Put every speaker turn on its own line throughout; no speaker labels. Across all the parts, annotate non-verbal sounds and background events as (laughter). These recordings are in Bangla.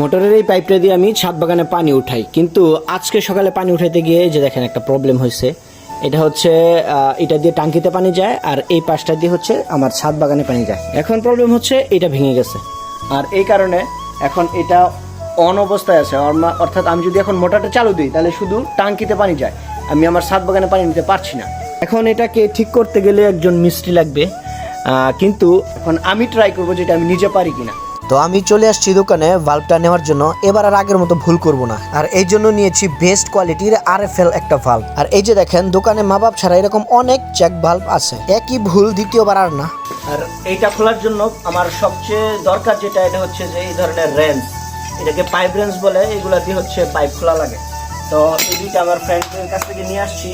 মোটরের এই পাইপটা দিয়ে আমি ছাদ বাগানে পানি উঠাই। কিন্তু আজকে সকালে পানি উঠাইতে গিয়ে যে দেখেন একটা প্রবলেম হয়েছে এটা হচ্ছে এটা দিয়ে টাঙ্কিতে পানি যায় আর এই পাশটা দিয়ে হচ্ছে আমার ছাদ বাগানে পানি যায়। এখন প্রবলেম হচ্ছে এটা ভেঙে গেছে। আর এই কারণে এখন এটা অন অবস্থায় আছে। অর্থাৎ আমি যদি এখন মোটরটা চালু দিই, তাহলে শুধু টাঙ্কিতে পানি যায়। আমি আমার ছাদ বাগানে পানি নিতে পারছি না। এখন এটাকে ঠিক করতে গেলে একজন মিস্ত্রি লাগবে। কিন্তু এখন আমি ট্রাই করব যেটা আমি নিজে পারি কিনা।
তো আমি চলে আসছি দোকানে ভাল্বটা নেওয়ার জন্য। এবার আর আগের মতো ভুল করব না। আর এই জন্য নিয়েছি বেস্ট কোয়ালিটির আর এফ এল একটা ভাল্ব আর এই যে দেখেন, দোকানে মা বাপ ছাড়া এরকম অনেক চেক ভাল্ব আছে। একই ভুল দ্বিতীয়বার আর না।
আর এইটা খোলার জন্য আমার সবচেয়ে দরকার যেটা, এটা হচ্ছে যে এই ধরনের রেঞ্জ। এটাকে পাইপ রেঞ্জ বলে, এগুলা দিয়ে হচ্ছে পাইপ খোলা লাগে। তো এই দুইটা আমার ফ্রেন্ডের কাছ থেকে নিয়ে আসছি।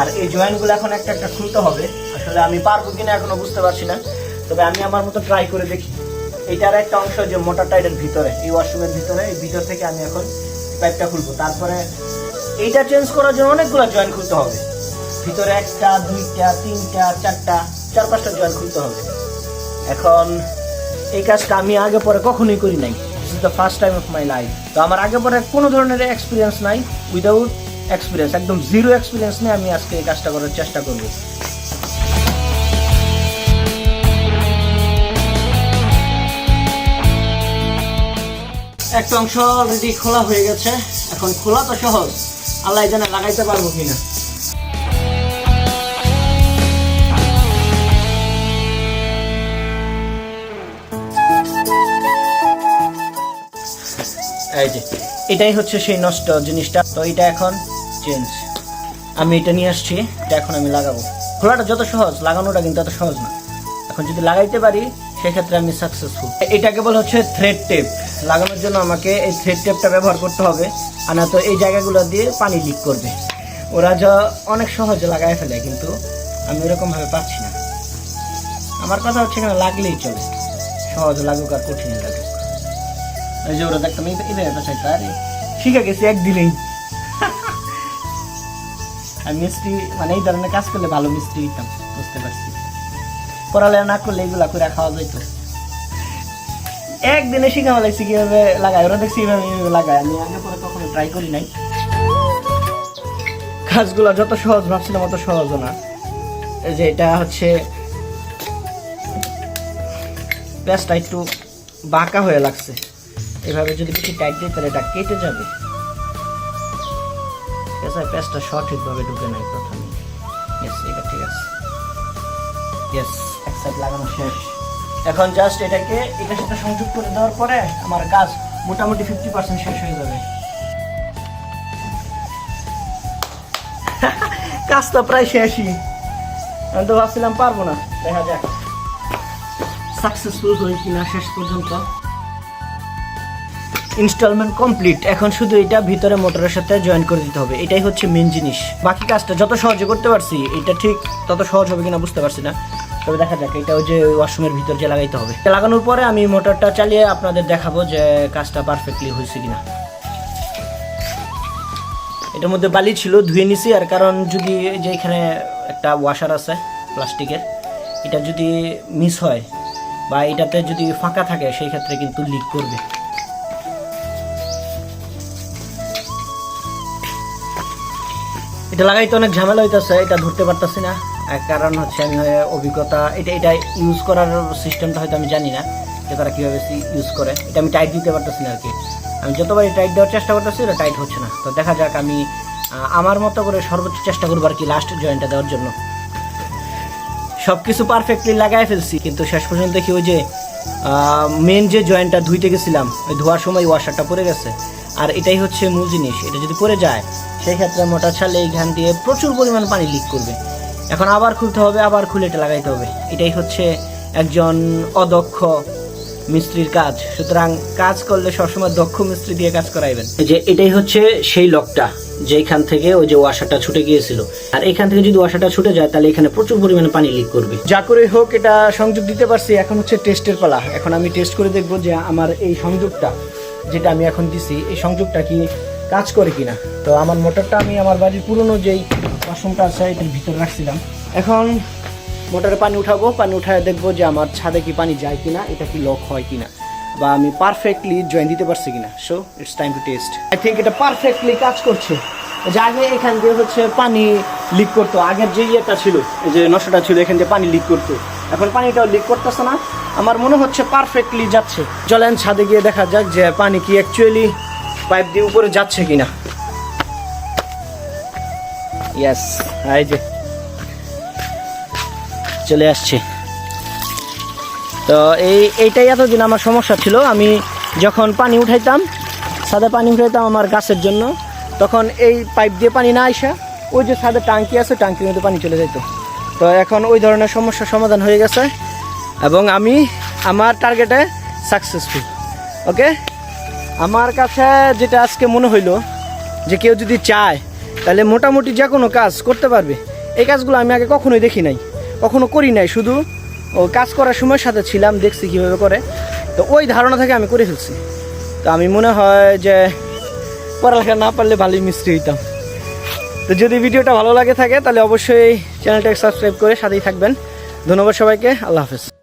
আর এই জয়েন্টগুলো এখন একটা একটা খুলতে হবে। আসলে আমি পারব কিনা এখনও বুঝতে পারছি না। তবে আমি আমার মতো ট্রাই করে দেখি। এইটার একটা অংশ যে মোটরটা এটার ভিতরে, এই ওয়াশরুমের ভিতরে, এই ভিতর থেকে আমি এখন পাইপটা খুলবো। তারপরে এইটা চেঞ্জ করার জন্য অনেকগুলো জয়েন খুলতে হবে। ভিতরে একটা, দুইটা, তিনটা, চারটা, চার পাঁচটা জয়েন খুলতে হবে। এখন এই কাজটা আমি আগে পরে কখনোই করি নাই। This is the first time of my life তো আমার আগে পরে কোনো ধরনের এক্সপিরিয়েন্স নাই। উইদাউট এক্সপিরিয়েন্স একদম জিরো এক্সপিরিয়েন্স নিয়ে আমি আজকে এই কাজটা করার চেষ্টা করব। একটা অংশ অলরেডি খোলা হয়ে গেছে। এখন খোলা তো সহজ। আল্লাহ জানে লাগাইতে পারব কিনা। এই যে এটাই হচ্ছে সেই নষ্ট জিনিসটা। তো এটা এখন চেঞ্জ আমি এটা নিয়ে আসছি এটা এখন আমি লাগাবো। খোলাটা যত সহজ লাগানোটা কিন্তু এত সহজ না। এখন যদি লাগাইতে পারি সেক্ষেত্রে আমি সাকসেসফুল এটা কেবল হচ্ছে থ্রেড টেপ লাগানোর জন্য আমাকে এই থ্রেড টেপটা ব্যবহার করতে হবে, আর না তো এই জায়গাগুলো দিয়ে পানি লিক করবে। ওরা যা অনেক সহজে লাগায় ফেলে, কিন্তু আমি এরকমভাবে পাচ্ছি না। আমার কথা হচ্ছে এখানে লাগলেই চলে। সহজ লাগুক আর কঠিন লাগুক। এই যে ওরা দেখতাম, এই একটা চাইতে, আরে শিখে গেছি একদিনেই (laughs) আমি মিস্ত্রি মানে এই ধরনের কাজ করলে ভালো মিস্ত্রি হইতাম বুঝতে পারছি। পড়ালেখা না করলে এগুলা করে খাওয়া যাইত। একদিনে শিখা ফেলাইছি কীভাবে লাগাই ওরা দেখছি এইভাবে লাগায় আমি আগে পরে কখনো ট্রাই করি নাই। কাজগুলো যত সহজ, ভাবছিলাম অত সহজও না। যে এটা হচ্ছে পেঁয়াজটা একটু বাঁকা হয়ে লাগছে। এভাবে যদি বেশি টাইট দিই, তাহলে এটা কেটে যাবে। পেঁচায় পেঁচটা সঠিকভাবে ঢুকে নাই প্রথমে। এবার ঠিক আছে। ইয়েস সাইড লাগানো শেষ। এখন জাস্ট এটাকে এটার সাথে সংযোগ করে দেওয়ার পরে আমার কাজ মোটামুটি ফিফটি পার্সেন্ট শেষ হয়ে যাবে। (laughs) কাজটা প্রায় শেষই। আমি তো ভাবছিলাম পারব না। দেখা যাক। সাকসেসফুল হই কিনা শেষ পর্যন্ত। ইনস্টলমেন্ট কমপ্লিট এখন শুধু এটা ভিতরে মোটরের সাথে জয়েন করে দিতে হবে। এটাই হচ্ছে মেন জিনিস। বাকি কাজটা যত সহজে করতে পারছি, এটা ঠিক তত সহজ হবে কিনা বুঝতে পারছি না। তবে দেখা যাক এটা ওই যে ওয়াশরুমের ভিতর যে লাগাইতে হবে। লাগানোর পরে আমি মোটরটা চালিয়ে আপনাদের দেখাবো যে কাজটা পারফেক্টলি হয়েছে কিনা। এটার মধ্যে বালি ছিল, ধুয়ে নিছি, আর কারণ যদি যে এখানে একটা ওয়াশার আছে, প্লাস্টিকের, এটা যদি মিস হয় বা এটাতে যদি ফাঁকা থাকে, সেই ক্ষেত্রে কিন্তু লিক করবে। এটা লাগাইতে অনেক ঝামেলা হইতেছে, এটা ধরতে পারতেছি না। কারণ হচ্ছে অভিজ্ঞতা, এটা এটা ইউজ করার সিস্টেমটা হয়তো আমি জানি না যে তারা কীভাবে ইউজ করে। এটা আমি টাইট দিতে পারতেছি না আর কি আমি যতবারই টাইট দেওয়ার চেষ্টা করতেছি, এটা টাইট হচ্ছে না। তো দেখা যাক আমি আমার মতো করে সর্বোচ্চ চেষ্টা করব আর কি লাস্ট জয়েন্টটা দেওয়ার জন্য। সব কিছু পারফেক্টলি লাগাই ফেলছি, কিন্তু শেষ পর্যন্ত দেখি ওই যে মেন যে জয়েন্টটা ধুইতে গেছিলাম, ওই ধোয়ার সময় ওয়াশারটা পড়ে গেছে। আর এটাই হচ্ছে মূল জিনিস। এটা যদি পড়ে যায়, সেই ক্ষেত্রে মোটর ছাড়লে এইখান দিয়ে প্রচুর পরিমাণ পানি লিক করবে। এখন আবার খুলতে হবে, আবার খুলে এটা লাগাইতে হবে। এটাই হচ্ছে একজন অদক্ষ মিস্ত্রির কাজ। সুতরাং কাজ করলে সবসময় দক্ষ মিস্ত্রি দিয়ে কাজ করাইবেন। যে এটাই হচ্ছে সেই লকটা যেখান থেকে ওই যে ওয়াশাটা ছুটে গিয়েছিল। আর এখান থেকে যদি ওয়াশাটা ছুটে যায়, তাহলে এখানে প্রচুর পরিমাণে পানি লিক করবে। যা করে হোক, এটা সংযোগ দিতে পারছি। এখন হচ্ছে টেস্টের পালা। এখন আমি টেস্ট করে দেখব যে আমার এই সংযোগটা, যেটা আমি এখন দিছি, এই সংযোগটা কি কাজ করে কিনা। তো আমার মোটরটা আমি আমার বাড়ির পুরনো যেই ওয়াশরুমটা আছে এটার ভিতরে রাখছিলাম। এখন মোটরে পানি উঠাবো, পানি উঠায় দেখব যে আমার ছাদে কি পানি যায় কিনা, এটা কি লক হয় কিনা, বা আমি পারফেক্টলি জয়েন দিতে পারছি কিনা। So it's time to test I think এটা পারফেক্টলি কাজ করছে। যে আগে এখান দিয়ে হচ্ছে পানি লিক করতো, আগের যে ইয়েটা ছিল যে নশাটা ছিল, এখান দিয়ে পানি লিক করতো। এখন পানিটাও লিক করতেছে না। আমার মনে হচ্ছে পারফেক্টলি যাচ্ছে। চলেন ছাদে গিয়ে দেখা যাক যে পানি কি অ্যাকচুয়ালি পাইপ দিয়ে উপরে যাচ্ছে কিনা। ইয়াস এই যে। চলে আসছে। তো এই, এইটাই এতদিন আমার সমস্যা ছিল। আমি যখন পানি উঠাইতাম, ছাদে পানি উঠাইতাম আমার গাছের জন্য, তখন এই পাইপ দিয়ে পানি না আসা ওই যে ছাদে টাঙ্কি আছে টাঙ্কির মধ্যে পানি চলে যেত তো এখন ওই ধরনের সমস্যার সমাধান হয়ে গেছে এবং আমি আমার টার্গেটে সাকসেসফুল ওকে আমার কাছে যেটা আজকে মনে হইল, যে কেউ যদি চায় তাহলে মোটামুটি যে কোনো কাজ করতে পারবে। এই কাজগুলো আমি আগে কখনোই দেখি নাই। কখনো করি নাই, শুধু ও কাজ করার সময় সাথে ছিলাম, দেখছি কীভাবে করে। তো ওই ধারণা থেকে আমি করে ফেলছি। তো আমি মনে হয় যে পড়ালেখা না পারলে ভালোই মিস্ত্রি হইতাম। তো যদি ভিডিওটা ভালো লাগে থাকে, তাহলে অবশ্যই চ্যানেলটাকে সাবস্ক্রাইব করে সাথেই থাকবেন। ধন্যবাদ সবাইকে, আল্লাহ হাফেজ।